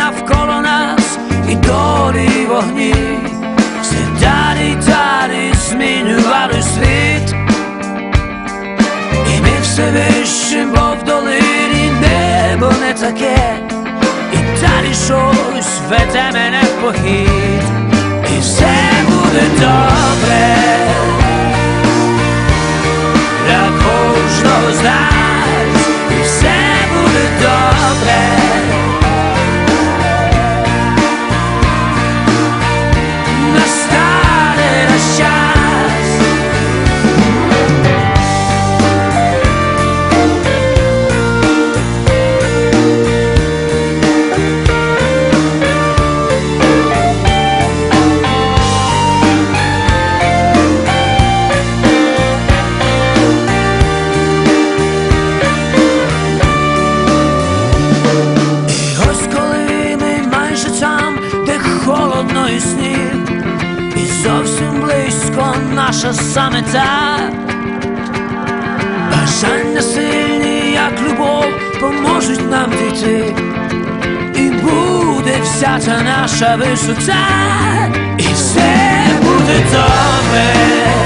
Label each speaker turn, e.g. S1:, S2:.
S1: навколо нас і долі вогні, все далі далі змінювали світ. І ми все вище, бо в долині небо не таке, і далі щось веде мене в похід, і все холодно і і зовсім близько наша самета. Бажання сильні, як любов, поможуть нам дійти, і буде вся та наша висота, і все буде добре.